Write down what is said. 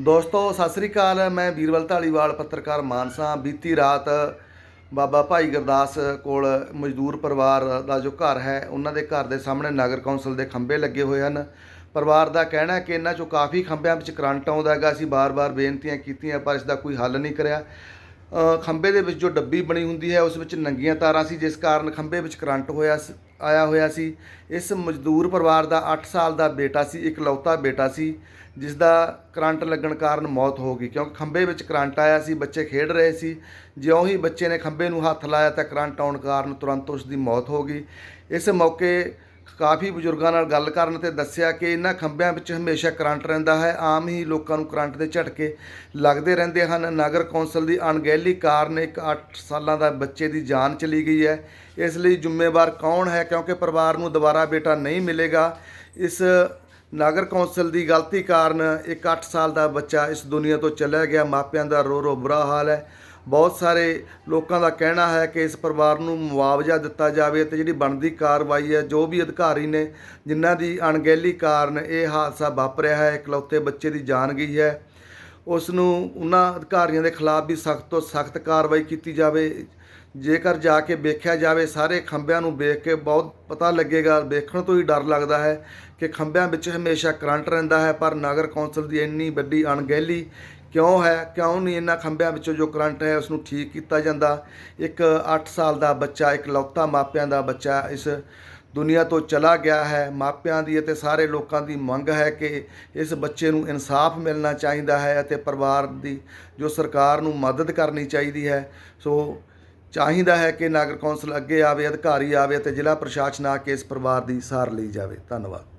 ਦੋਸਤੋ, ਸਤਿ ਸ੍ਰੀ ਅਕਾਲ। ਮੈਂ ਵੀਰਵਲ ਢਾਲੀਵਾਲ ਪੱਤਰਕਾਰ ਮਾਨਸਾ। ਬੀਤੀ ਰਾਤ ਬਾਬਾ ਭਾਈ ਗੁਰਦਾਸ ਕੋਲ ਮਜ਼ਦੂਰ ਪਰਿਵਾਰ ਦਾ ਜੋ ਘਰ ਹੈ, ਉਹਨਾਂ ਦੇ ਘਰ ਦੇ ਸਾਹਮਣੇ ਨਗਰ ਕੌਂਸਲ ਦੇ ਖੰਭੇ ਲੱਗੇ ਹੋਏ ਹਨ। ਪਰਿਵਾਰ ਦਾ ਕਹਿਣਾ ਹੈ ਕਿ ਇਹਨਾਂ ਚੋਂ ਕਾਫੀ ਖੰਭਿਆਂ ਵਿੱਚ ਕਰੰਟ ਆਉਂਦਾ ਹੈਗਾ। ਅਸੀਂ ਬਾਰ-ਬਾਰ ਬੇਨਤੀਆਂ ਕੀਤੀਆਂ, ਪਰ ਇਸ ਦਾ ਕੋਈ ਹੱਲ ਨਹੀਂ ਕਰਿਆ। ਖੰਭੇ ਦੇ ਵਿੱਚ ਜੋ ਡੱਬੀ ਬਣੀ ਹੁੰਦੀ ਹੈ, ਉਸ ਵਿੱਚ ਨੰਗੀਆਂ ਤਾਰਾਂ ਸੀ, ਜਿਸ ਕਾਰਨ ਖੰਭੇ ਵਿੱਚ ਕਰੰਟ ਹੋਇਆ ਸ- ਆਇਆ ਹੋਇਆ ਸੀ। ਇਸ ਮਜ਼ਦੂਰ ਪਰਿਵਾਰ ਦਾ 8 ਸਾਲ ਦਾ ਬੇਟਾ ਸੀ, ਇਕਲੌਤਾ ਬੇਟਾ ਸੀ ਜਿਸ ਦਾ ਕਰੰਟ ਲੱਗਣ ਕਾਰਨ ਮੌਤ ਹੋ ਗਈ। ਕਿਉਂਕਿ ਖੰਭੇ ਵਿੱਚ ਕਰੰਟ ਆਇਆ ਸੀ, ਬੱਚੇ ਖੇਡ ਰਹੇ ਸੀ। ਜਿਉਂ ਹੀ ਬੱਚੇ ਨੇ ਖੰਭੇ ਨੂੰ ਹੱਥ ਲਾਇਆ ਤਾਂ ਕਰੰਟ ਆਉਣ ਕਾਰਨ ਤੁਰੰਤ ਉਸ ਦੀ ਮੌਤ ਹੋ ਗਈ। ਇਸ ਮੌਕੇ ਕਾਫੀ ਬਜ਼ੁਰਗਾਂ ਨਾਲ ਗੱਲ ਕਰਨ ਤੇ ਦੱਸਿਆ ਕਿ ਇਹਨਾਂ ਖੰਭਿਆਂ ਵਿੱਚ ਹਮੇਸ਼ਾ ਕਰੰਟ ਰਹਿੰਦਾ ਹੈ। ਆਮ ਹੀ ਲੋਕਾਂ ਨੂੰ ਕਰੰਟ ਦੇ ਝਟਕੇ ਲੱਗਦੇ ਰਹਿੰਦੇ ਹਨ। ਨਗਰ ਕੌਂਸਲ ਦੀ ਅਣਗਹਿਲੀ ਕਾਰਨ ਇੱਕ 8 ਸਾਲਾਂ ਦਾ ਬੱਚੇ ਦੀ ਜਾਨ ਚਲੀ ਗਈ ਹੈ। ਇਸ ਲਈ ਜ਼ਿੰਮੇਵਾਰ ਕੌਣ ਹੈ? ਕਿਉਂਕਿ ਪਰਿਵਾਰ ਨੂੰ ਦੁਬਾਰਾ ਬੇਟਾ ਨਹੀਂ ਮਿਲੇਗਾ। ਇਸ ਨਗਰ ਕੌਂਸਲ ਦੀ ਗਲਤੀ ਕਾਰਨ ਇੱਕ 8 ਸਾਲ ਦਾ ਬੱਚਾ ਇਸ ਦੁਨੀਆ ਤੋਂ ਚਲਾ ਗਿਆ। ਮਾਪਿਆਂ ਦਾ ਰੋ ਰੋ ਬੁਰਾ ਹਾਲ ਹੈ। ਬਹੁਤ ਸਾਰੇ ਲੋਕਾਂ ਦਾ ਕਹਿਣਾ ਹੈ ਕਿ ਇਸ ਪਰਿਵਾਰ ਨੂੰ ਮੁਆਵਜ਼ਾ ਦਿੱਤਾ ਜਾਵੇ ਤੇ ਜਿਹੜੀ ਬਣਦੀ ਕਾਰਵਾਈ ਹੈ, ਜੋ ਵੀ ਅਧਿਕਾਰੀ ਨੇ, ਜਿਨ੍ਹਾਂ ਦੀ ਅਣਗਹਿਲੀ ਕਾਰਨ ਇਹ ਹਾਦਸਾ ਵਾਪਰਿਆ ਹੈ, ਇਕਲੌਤੇ ਬੱਚੇ ਦੀ ਜਾਨ ਗਈ ਹੈ ਉਸ ਨੂੰ ਉਹਨਾਂ ਅਧਿਕਾਰੀਆਂ ਦੇ ਖਿਲਾਫ ਵੀ ਸਖਤ ਤੋਂ ਸਖਤ ਕਾਰਵਾਈ ਕੀਤੀ ਜਾਵੇ। ਜੇਕਰ ਜਾ ਕੇ ਵੇਖਿਆ ਜਾਵੇ, ਸਾਰੇ ਖੰਭਿਆਂ ਨੂੰ ਵੇਖ ਕੇ ਬਹੁਤ ਪਤਾ ਲੱਗੇਗਾ, ਵੇਖਣ ਤੋਂ ਹੀ ਡਰ ਲੱਗਦਾ ਹੈ ਕਿ ਖੰਭਿਆਂ ਵਿੱਚ ਹਮੇਸ਼ਾ ਕਰੰਟ ਰਹਿੰਦਾ ਹੈ, ਪਰ ਨਗਰ ਕੌਂਸਲ ਦੀ ਇੰਨੀ ਵੱਡੀ ਅਣਗਹਿਲੀ ਕਿਉਂ ਹੈ, ਕਿਉਂ ਨਹੀਂ ਇਹਨਾਂ ਖੰਭਿਆਂ ਵਿੱਚੋਂ ਜੋ ਕਰੰਟ ਹੈ ਉਸ ਨੂੰ ਠੀਕ ਕੀਤਾ ਜਾਂਦਾ? ਇੱਕ 8 ਸਾਲ ਦਾ ਬੱਚਾ, ਇੱਕ ਲੌਤਾ ਮਾਪਿਆਂ ਦਾ ਬੱਚਾ ਇਸ ਦੁਨੀਆ ਤੋਂ ਚਲਾ ਗਿਆ ਹੈ। ਮਾਪਿਆਂ ਦੀ ਅਤੇ ਸਾਰੇ ਲੋਕਾਂ ਦੀ ਮੰਗ ਹੈ ਕਿ ਇਸ ਬੱਚੇ ਨੂੰ ਇਨਸਾਫ ਮਿਲਣਾ ਚਾਹੀਦਾ ਹੈ ਅਤੇ ਪਰਿਵਾਰ ਦੀ, ਜੋ ਸਰਕਾਰ ਨੂੰ ਮਦਦ ਕਰਨੀ ਚਾਹੀਦੀ ਹੈ, ਸੋ ਚਾਹੀਦਾ ਹੈ ਕਿ ਨਗਰ ਕੌਂਸਲ ਅੱਗੇ ਆਵੇ, ਅਧਿਕਾਰੀ ਆਵੇ ਅਤੇ ਜ਼ਿਲ੍ਹਾ ਪ੍ਰਸ਼ਾਸਨ ਆ ਕੇ ਇਸ ਪਰਿਵਾਰ ਦੀ ਸਾਰ ਲਈ ਜਾਵੇ। ਧੰਨਵਾਦ।